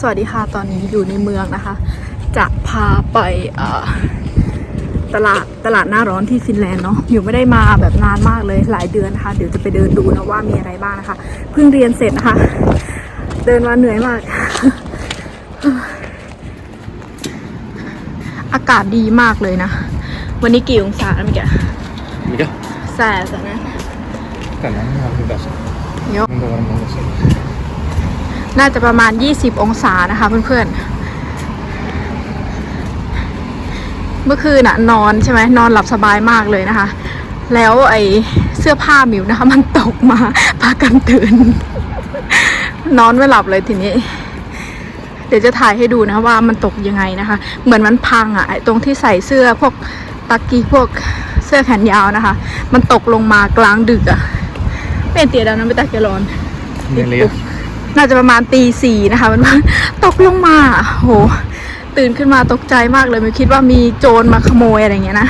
สวัสดีค่ะ ตอนนี้อยู่ในเมืองนะคะ จะพาไปเอ่อตลาดตลาดหน้าร้อนที่ฟินแลนด์เนาะ อยู่ไม่ได้มาแบบนานมากเลยหลายเดือนนะคะ เดี๋ยวจะไปเดินดูนะว่ามีอะไรบ้างนะคะ เพิ่งเรียนเสร็จนะคะ เดินมาเหนื่อยมาก อากาศดีมากเลยนะ วันนี้กี่องศาแล้วเมื่อกี้ Mikä? แสบนะ Tänään on ihan hyvä se. Joo. Onko varmaan se? น่าจะประมาณ 20 องศานะคะเพื่อนๆ เมื่อคืนน่ะนอนใช่ไหมนอนหลับสบายมากเลยนะคะ แล้วไอเสื้อผ้ามิวนะคะ มันตกมาพากันตื่น นอนไม่หลับเลยทีนี้ เดี๋ยวจะถ่ายให้ดูนะว่ามันตกยังไงนะคะ เหมือนมันพังอะไอตรงที่ใส่เสื้อพวกตะกี้พวกเสื้อแขนยาวนะคะ มันตกลงมากลางดึกอะเป็นเตียดาวน้ำไปตาเกลอน Neljä. น่าจะประมาณตีสี่นะคะมันตกลงมาโหตื่นขึ้นมาตกใจมากเลยไม่คิดว่ามีโจรมาขโมยอะไรเงี้ยนะ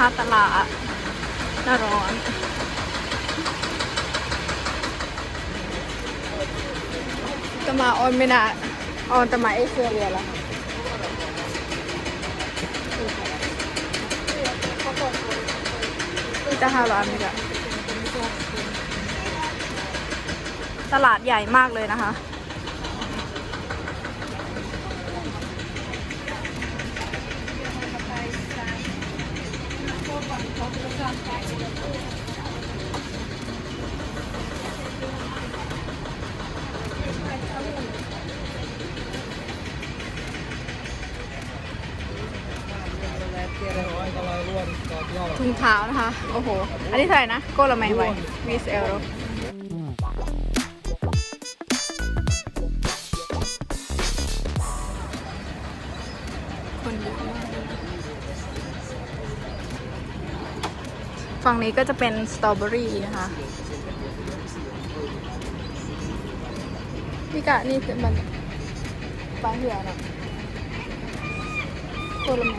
นะคะตลาดหน้าร้อนก็มาออนไม่นาออนแต่มาเอเชียเรียแล้วค่ะจะหาร้านนี้แหละตลาดใหญ่มากเลยนะคะ งเทานะคะ โอ้โห อันนี้เท่าไหร่นะ โกละไม่ไว้วีสเอลคนเยอะมากฝั่งนี้ก็จะเป็นสตรอเบอรี่นะคะพี่กะนี่คือมันปลาเหี่ยวนะโกละไม่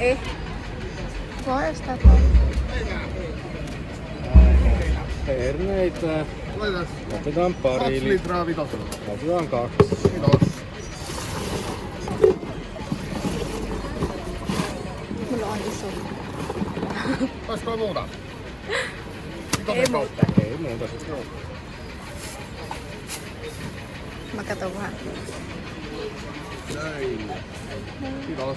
Eh. Laitetaan Otetaan kaksi pari. li- litraa vitosella. Otetaan kaksi. Kiitos. Mulla on iso. Olisiko muuta? Ei kautta. Ei muuta ole. Mä katon vähän. Näin. Kiitos.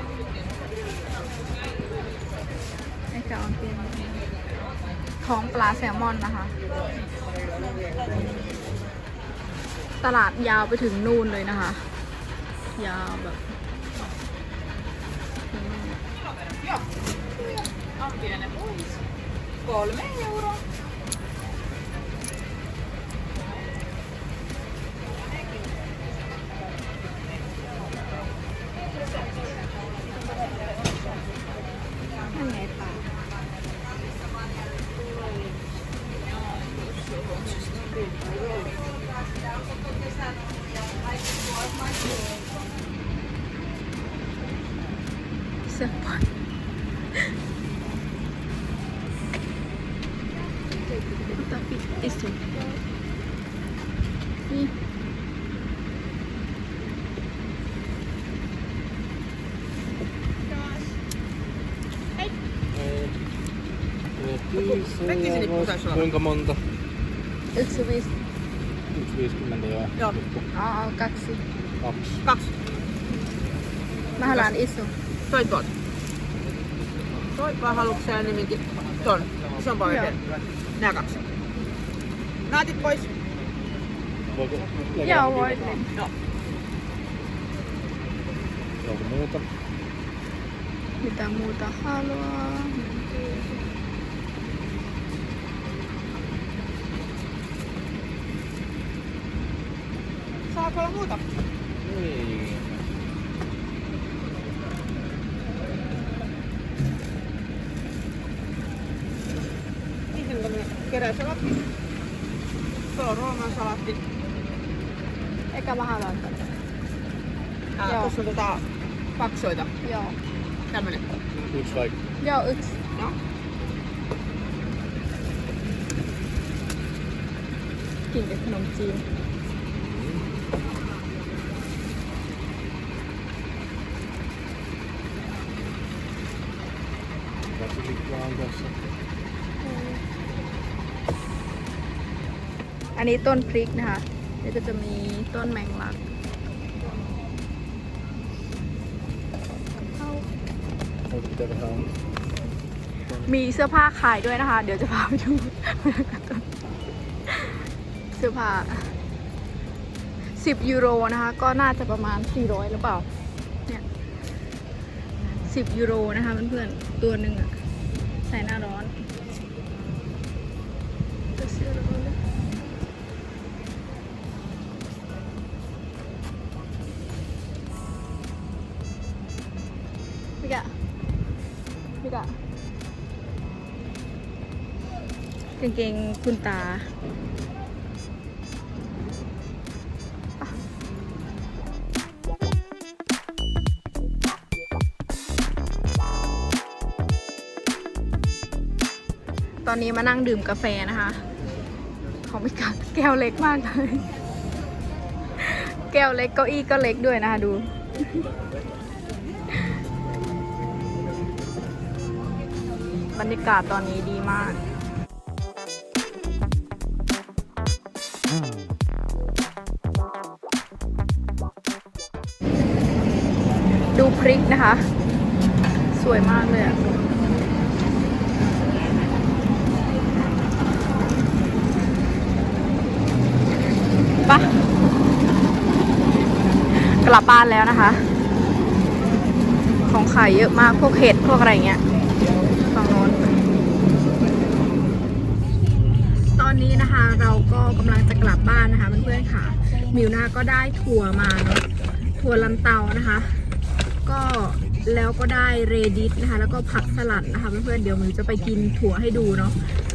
จะเอาเป็นท้องปลาแซลมอนนะคะ ตลาดยาวไปถึงนู่นเลยนะคะ ยาวแบบนั่น Kuinka monta? yksi viisi. 1,50 joo. Joo. Aa, aa, kaksi. Kaksi. Kaksi. Mä haluan iso. Toi tuolta. Toi vai haluatko sä enemmänkin ton isompaa Joo. yhden? Nää kaksi. Naatit pois. Voiko Joo, voi. Joo. Onko muuta? Mitä muuta haluaa? saako olla muuta? Niin. Keräsalatti. Tuolla on salatti. Eikä vähän laittaa. Tuossa on tota paksoita. Joo. Tämmönen. Yksi vai? Joo, yksi. No. Kiinteistön on siinä. อันนี้ต้นพริกนะคะแล้วก็จะมีต้นแมงลักข้าว Voiko pitää vähän มีเสื้อผ้าขายด้วยนะคะ เดี๋ยวจะพาไปดูเสื้อผ้า 10 ยูโรนะคะ ก็น่าจะประมาณ 400 หรือเปล่า เนี่ย 10 ยูโรนะคะเพื่อนๆ ตัวหนึ่งอะ ใส่หน้าร้อนพี่กะพี่กะกางเกงคุณตา อนนี้มานั่งดื่มกาแฟนะคะของพี่กะแก้วเล็กมากเลย แก้วเล็กเก้าอี้ก็เล็กด้วยนะคะดู บรรยากาศตอนนี้ดีมากดูพริกนะคะ สวยมากเลยอะ ปะกลับบ้านแล้วนะคะ ของขายเยอะมากพวกเห็ดพวกอะไรเงี้ยฝั่งโน้นตอนนี้นะคะเราก็กำลังจะกลับบ้านนะคะเพื่อนๆค่ะ มิวนาก็ได้ถั่วมาเนาะถั่วลันเตานะคะ ก็แล้วก็ได้เรดิสนะคะ แล้วก็ผักสลัดนะคะเพื่อนๆเดี๋ยวมิวจะไปกินถั่วให้ดูเนาะ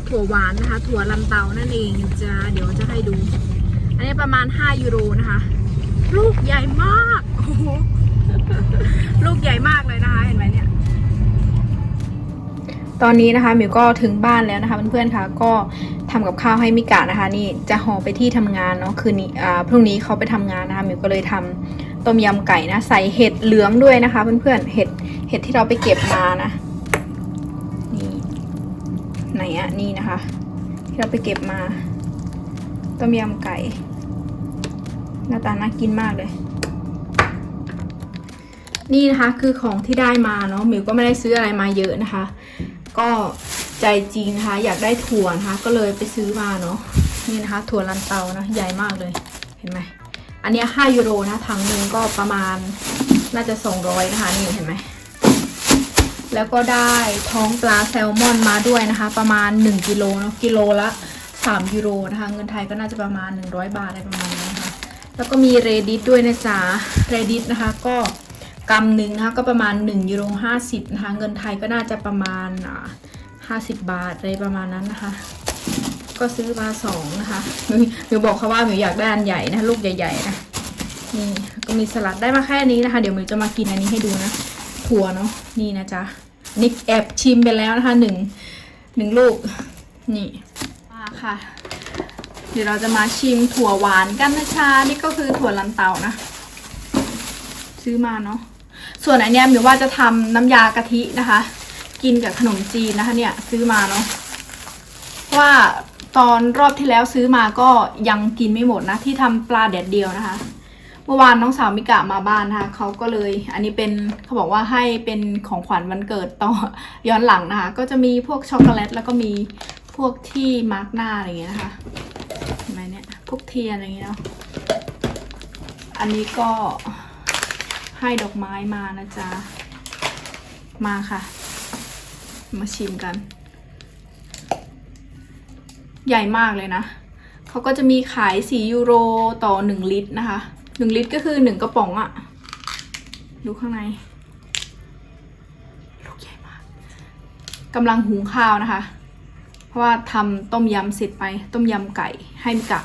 ถั่วหวานนะคะ ถั่วลันเตานั่นเองจะเดี๋ยวจะให้ดู อันนี้ประมาณ 5 ยูโรนะคะ ลูกใหญ่มาก โอ้โห ลูกใหญ่มากเลยนะคะ เห็นไหมเนี่ย ตอนนี้นะคะมิวก็ถึงบ้านแล้วนะคะเพื่อนๆค่ะ ก็ทำกับข้าวให้มิกะนะคะ นี่จะห่อไปที่ทำงานเนาะคืนนี้อ่าพรุ่งนี้เขาไปทำงานนะคะมิวก็เลยทำต้มยำไก่นะใส่เห็ดเหลืองด้วยนะคะ เพื่อนๆเห็ดเห็ดที่เราไปเก็บมานะนี่ไหนอะนี่นะคะ ที่เราไปเก็บมาต้มยำไก่ หน้าตาน่ากินมากเลย นี่นะคะคือของที่ได้มาเนาะหมิวก็ไม่ได้ซื้ออะไรมาเยอะนะคะ ก็ใจจริงนะคะ อยากได้ถั่วนะคะ ก็เลยไปซื้อมาเนาะนี่นะคะ ถั่วลันเตานะใหญ่มากเลยเห็นไหมอันนี้5ยูโรนะถังหนึ่งก็ประมาณน่าจะ 200 นะคะนี่เห็นไหมแล้วก็ได้ท้องปลาแซลมอนมาด้วยนะคะ ประมาณ 1กิโลเนาะกิโลละ3ยูโรนะคะ เงินไทยก็น่าจะประมาณ 100 บาทอะไรประมาณ แล้วก็มีเรดิตด้วยนะจ๊ะเรดิตนะคะก็กำหนึ่งนะคะก็ประมาณ1ยูโร50นะคะเงินไทยก็น่าจะประมาณอ่า50 บาทอะไรประมาณนั้นนะคะ ก็ซื้อมาสองนะคะหมิวหมิวบอกเขาว่าหมิวอยากได้อันใหญ่นะลูกใหญ่ๆนะนี่ก็มีสลัดได้มาแค่นี้นะคะ เดี๋ยวหมิวจะมากินอันนี้ให้ดูนะถั่วเนาะนี่นะจ๊ะนี่แอบชิมไปแล้วนะคะหนึ่งหนึ่งลูกนี่มาค่ะ ดี๋ยวเราจะมาชิมถั่วหวานกันนะชา นี่ก็คือถั่วลันเตานะ ซื้อมาเนาะ ส่วนอันเนี้ยหมิวว่าจะทำน้ำยากะทินะคะ กินกับขนมจีนนะคะ เนี่ยซื้อมาเนาะเพราะว่าตอนรอบที่แล้วซื้อมาก็ยังกินไม่หมดนะ ที่ทำปลาแดดเดียวนะคะ เมื่อวานน้องสาวมิกะมาบ้านนะคะเขาก็เลย อันนี้เป็นเขาบอกว่าให้เป็นของขวัญวันเกิดต่อย้อนหลังนะคะ ก็จะมีพวกช็อกโกแลตแล้วก็มีพวกที่มาร์กหน้าอะไรอย่างเงี้ยนะคะ พวกเทียนอะไรอย่างเงี้ยเนาะ อันนี้ก็ให้ดอกไม้มานะจ๊ะ มาค่ะ มาชิมกัน ใหญ่มากเลยนะ เขาก็จะมีขาย 4 ยูโรต่อ 1 ลิตรนะคะ 1 ลิตรก็คือ 1 กระป๋องอะดูข้างในลูกใหญ่มากกำลังหุงข้าวนะคะ เพราะว่าทำต้มยำเสร็จไปต้มยำไก่ให้มิกะ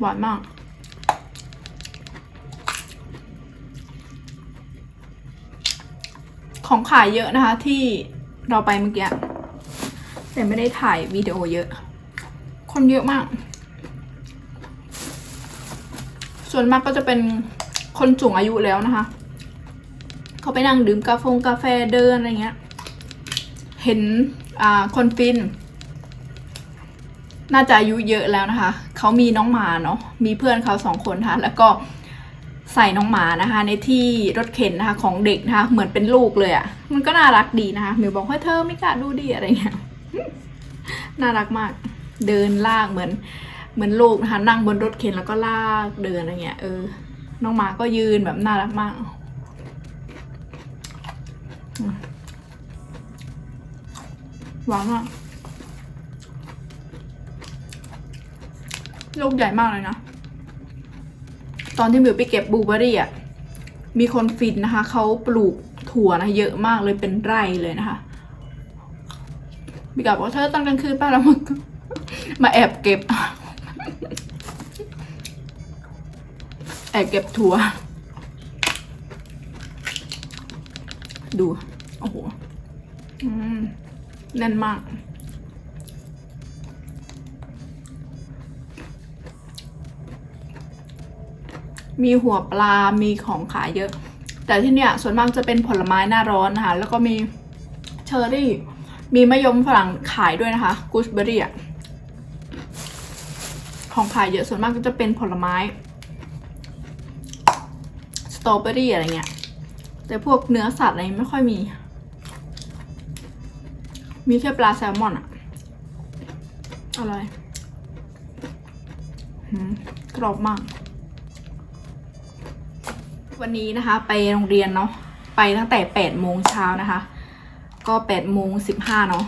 หวานมาก ของขายเยอะนะคะที่เราไปเมื่อกี้ แต่ไม่ได้ถ่ายวิดีโอเยอะ คนเยอะมาก ส่วนมากก็จะเป็นคนสูงอายุแล้วนะคะ เขาไปนั่งดื่มกาแฟกาแฟเดินอะไรเงี้ย เห็นคนฟิน น่าจะอายุเยอะแล้วนะคะ เขามีน้องหมาเนาะ มีเพื่อนเขาสองคนค่ะ แล้วก็ใส่น้องหมานะคะ ในที่รถเข็นนะคะของเด็กนะคะ เหมือนเป็นลูกเลยอะ่ะ มันก็น่ารักดีนะคะมิวบอกว่าเธอไม่กล้าดูดีอะไรเงี้ย น่ารักมาก เดินลากเหมือน เหมือนลูกนะคะ นั่งบนรถเข็นแล้วก็ลากเดินอะไรเงี้ย เออ น้องหมาก็ยืนแบบน่ารักมากหวานมาก ลูกใหญ่มากเลยนะ ตอนที่มิวไปเก็บบลูเบอรี่อะ มีคนฟินนะคะ เขาปลูกถั่วนะเยอะมากเลยเป็นไร่เลยนะคะบิกับว่าเธอตอนกลางคืนป้าแล้วมามาแอบเก็บ แอบเก็บถั่ว ดู โอ้โหแน่นมาก มีหัวปลา มีของขายเยอะ แต่ที่เนี่ยส่วนมากจะเป็นผลไม้หน้าร้อนนะคะ แล้วก็มีเชอร์รี่ มีมะยมฝรั่งขายด้วยนะคะกูสเบอรี่อะของขายเยอะส่วนมากก็จะเป็นผลไม้ สตรอเบอรี่อะไรเงี้ย แต่พวกเนื้อสัตว์อะไรไม่ค่อยมี มีแค่ปลาแซลมอนอะอร่อยกรอบมาก วันนี้นะคะไปโรงเรียนเนาะไปตั้งแต่8ปดโมงเช้านะคะ ก็8ปดโมงสิบห้าเนาะ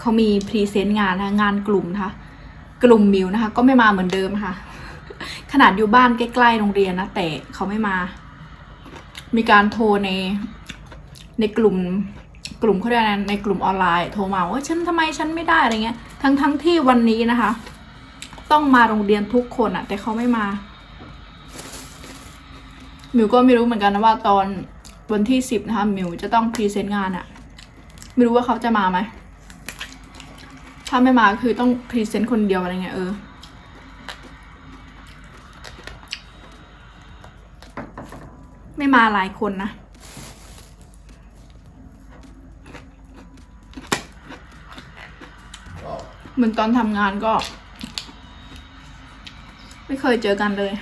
เขามีพรีเซนต์งานนะงานกลุ่มนะคะ กลุ่มมิวนะคะ ก็ไม่มาเหมือนเดิมค่ะ ขนาดอยู่บ้านใกล้ๆโรงเรียนนะแต่เขาไม่มา มีการโทรในในกลุ่มกลุ่มเขาเรียกอะไรในกลุ่มออนไลน์โทรมาว่าฉันทำไมฉันไม่ได้อะไรเงี้ย ทั้งทั้งที่วันนี้นะคะ ต้องมาโรงเรียนทุกคนอะแต่เขาไม่มา มิวก็ไม่รู้เหมือนกันนะว่าตอนวันที่สิบนะคะมิวจะต้องพรีเซนต์งานอะไม่รู้ว่าเขาจะมาไหมถ้าไม่มาคือต้องพรีเซนต์คนเดียวอะไรเงี้ยเออไม่มาหลายคนนะเหมือนตอนทำงานก็ ไม่เคยเจอกันเลย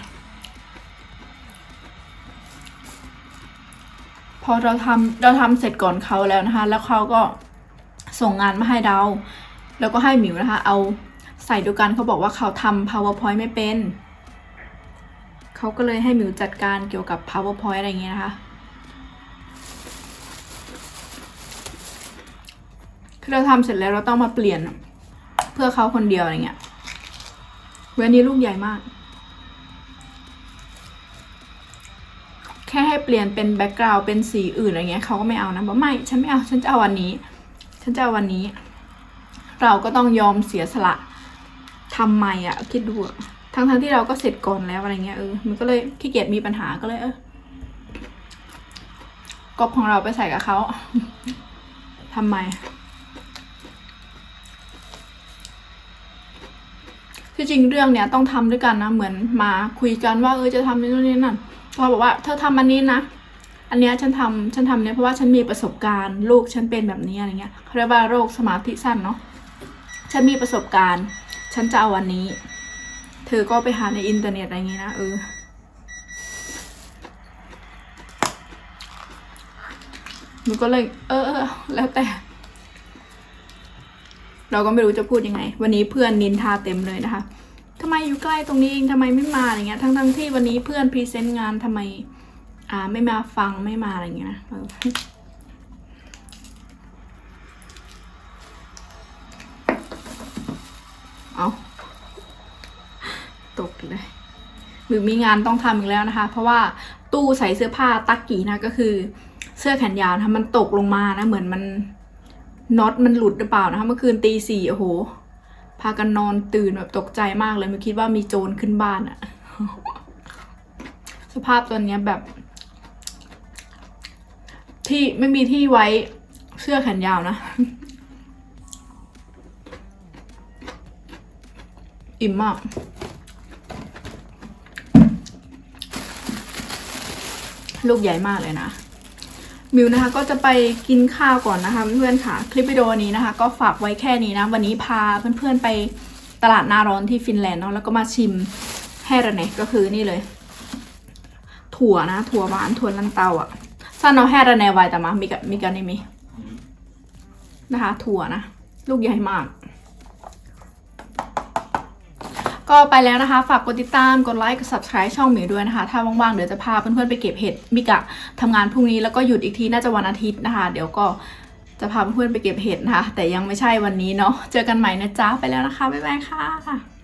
พอเราทำเราทำเสร็จก่อนเขาแล้วนะคะ แล้วเขาก็ส่งงานมาให้เรา แล้วก็ให้หมิวนะคะ เอาใส่ดูกันเขาบอกว่าเขาทำ powerpoint ไม่เป็น เขาก็เลยให้หมิวจัดการเกี่ยวกับ powerpoint อะไรเงี้ยนะคะคือเราทำเสร็จแล้วเราต้องมาเปลี่ยนเพื่อเขาคนเดียวอะไรเงี้ยเวันนี้ลูกใหญ่มาก ค่ให้เปลี่ยนเป็นแบ็กกราวด์เป็นสีอื่นอะไรเงี้ยเขาก็ไม่เอานะบอกไม่ฉันไม่เอาฉันจะเอาวันนี้ ฉันจะเอาวันนี้ เราก็ต้องยอมเสียสละทำใหม่อะคิดดูอะทั้งทั้งๆที่เราก็เสร็จก่อนแล้วอะไรเงี้ยเออมันก็เลยขี้เกียจมีปัญหาก็เลยเออก๊อปของเราไปใส่กับเขาทำไมที่จริงเรื่องเนี้ยต้องทำด้วยกันนะเหมือนมาคุยกันว่าเออจะทำนู่นนี่นั่น พอบอกว่า เธอทำอันนี้นะ อันเนี้ยฉันทำฉันทำเนี้ยเพราะว่าฉันมีประสบการณ์ลูกฉันเป็นแบบนี้อะไรเงี้ยเขาเรียกว่าโรคสมาธิสั้นเนาะฉันมีประสบการณ์ ฉันจะเอาวันนี้ เธอก็ไปหาในอินเทอร์เน็ตอะไรอย่างงี้นะเออหนูก็เลย เออแล้วแต่ เราก็ไม่รู้จะพูดยังไง วันนี้เพื่อนนินทาเต็มเลยนะคะ ทำไมอยู่ใกล้ตรงนี้เองทำไมไม่มาอะไรเงี้ยทั้งทั้งที่วันนี้เพื่อนพรีเซนต์งานทำไม อ่าไม่มาฟังไม่มาอะไรเงี้ยนะเอาตกเลยหรือมีงานต้องทำอีกแล้วนะคะ เพราะว่าตู้ใส่เสื้อผ้าตักกี้นะก็คือ เสื้อแขนยาวนะคะมันตกลงมานะ เหมือนมันน็อตมันหลุดหรือเปล่านะคะเมื่อคืนตีสี่โอ้โห พากันนอนตื่นแบบตกใจมากเลยไม่คิดว่ามีโจรขึ้นบ้านอะสภาพตอนนี้แบบ ที่ไม่มีที่ไว้เสื้อแขนยาวนะ อิ่มมากลูกใหญ่มากเลยนะ มิวนะคะก็จะไปกินข้าวก่อนนะคะเพื่อนๆค่ะ คลิปวิดีโอนี้นะคะ ก็ฝากไว้แค่นี้นะ วันนี้พาเพื่อนๆไปตลาดนาร้อนที่ฟินแลนด์เนาะแล้วก็มาชิมแฮร์เนก็คือนี่เลย ถั่วนะ ถั่วหวานถั่วลันเตาอะซันเอาแฮร์เนไว้แต่มามีกับมีกันนี่มีนะคะ ถั่วนะ ลูกใหญ่มาก ก็ไปแล้วนะคะ ฝากกดติดตาม กดไลค์ กด subscribe ช่องหมิวด้วยนะคะ ถ้าว่างๆ เดี๋ยวจะพาเพื่อนๆ ไปเก็บเห็ดมิกะทำงานพรุ่งนี้แล้วก็หยุดอีกทีน่าจะวันอาทิตย์นะคะ เดี๋ยวก็จะพาเพื่อนๆ ไปเก็บเห็ดนะคะ แต่ยังไม่ใช่วันนี้เนาะ เจอกันใหม่นะจ๊ะ ไปแล้วนะคะ บ๊ายบายค่ะ